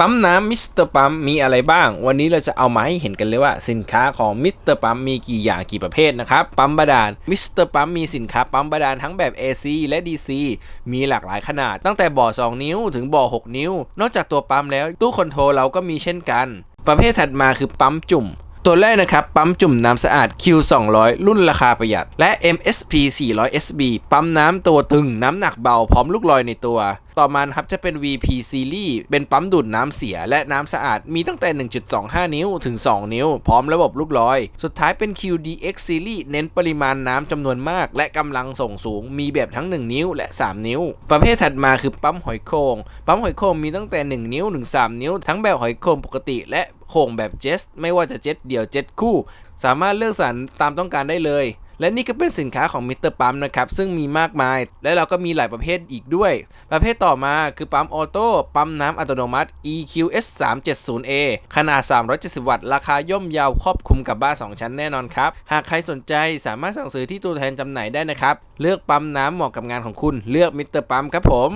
ปั๊มน้ำมิสเตอร์ปั๊มมีอะไรบ้าง วันนี้เราจะเอามาให้เห็นกันเลยว่า สินค้าของมิสเตอร์ปั๊มมีกี่อย่างกี่ประเภทนะครับ ปั๊มบาดาลมิสเตอร์ปั๊มมีสินค้าปั๊มบาดาลทั้งแบบ AC และ DC มีหลากหลายขนาด ตั้งแต่บ่อ 2 นิ้วถึงบ่อ 6 นิ้ว นอกจากตัวปั๊มแล้วตู้คอนโทรลเราก็มีเช่นกัน ประเภทถัดมาคือปั๊มจุ่มตัวแรกนะครับปั๊มจุ่มน้ำสะอาด Q 2 0 0 รุ่นราคาประหยัด และ MSP 400 SB ปั๊มน้ำตัวตึงน้ำหนักเบาพร้อมลูกลอยในตัว ต่อมานะครับจะเป็น VP Series เป็นปั๊มดูดน้ำเสียและน้ำสะอาดมีตั้งแต่ 1.25 นิ้วถึง 2 นิ้ว พร้อมระบบลูกลอย สุดท้ายเป็น QDX Series เน้นปริมาณน้ำจำนวนมาก และกำลังส่งสูง มีแบบทั้ง 1 นิ้วและ 3 นิ้ว ประเภทถัดมาคือปั๊มหอยโครงปั๊มหอยโครงมีตั้งแต่ 1 นิ้วถึง 3 นิ้ว ทั้งแบบหอยโครงปกติ และโครงแบบเจสไม่ว่าจะเจ็ตเดี่ยวเจ็ตคู่ สามารถเลือกสรรตามต้องการได้เลย และนี่ก็เป็นสินค้าของมิสเตอร์ปั๊มนะครับซึ่งมีมากมาย และเราก็มีหลายประเภทอีกด้วย ประเภทต่อมาคือปั๊มออโต้ปั๊มน้ำอัตโนมัติ EQS 370A ขนาด 370 วัตต์ ราคาย่อมเยาวครอบคลุมกับบ้าน 2 ชั้นแน่นอนครับ หากใครสนใจสามารถสั่งซื้อที่ตัวแทนจำหน่ายได้นะครับ เลือกปั๊มน้ำเหมาะกับงานของคุณ เลือกมิสเตอร์ปั๊มครับผม